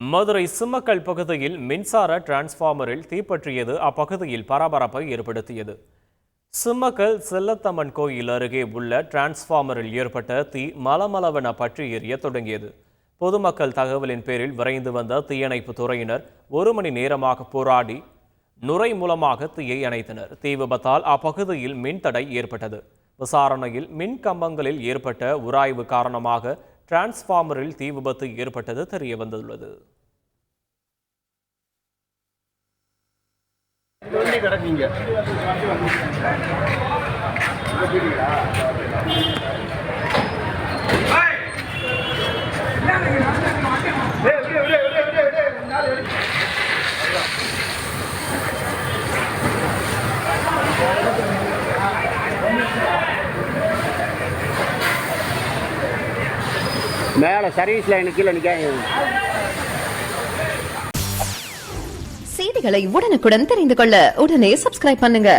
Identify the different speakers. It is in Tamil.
Speaker 1: மதுரை சிம்மக்கல் பகுதியில் மின்சார டிரான்ஸ்ஃபார்மரில் தீப்பற்றியது அப்பகுதியில் பரபரப்பை ஏற்படுத்தியது. சிம்மக்கல் செல்லத்தம்மன் கோயில் அருகே உள்ள டிரான்ஸ்ஃபார்மரில் ஏற்பட்ட தீ மலமளவென பற்றி எரிய தொடங்கியது. பொதுமக்கள் தகவலின் பேரில் விரைந்து வந்த தீயணைப்பு துறையினர் ஒரு மணி நேரமாக போராடி நுரை மூலமாக தீயை அணைத்தனர். தீ விபத்தால் அப்பகுதியில் மின்தடை ஏற்பட்டது. விசாரணையில் மின் கம்பங்களில் ஏற்பட்ட உராய்வு காரணமாக டிரான்ஸ்ஃபார்மரில் தீ விபத்து ஏற்பட்டது தெரிய வந்துள்ளது.
Speaker 2: கிடக்குங்க? மேலே சர்வீஸ் லைனுக்கு கீழே நிற்க
Speaker 3: செய்திகளை உடனுக்குடன் தெரிந்து கொள்ள உடனே சப்ஸ்கிரைப் பண்ணுங்க.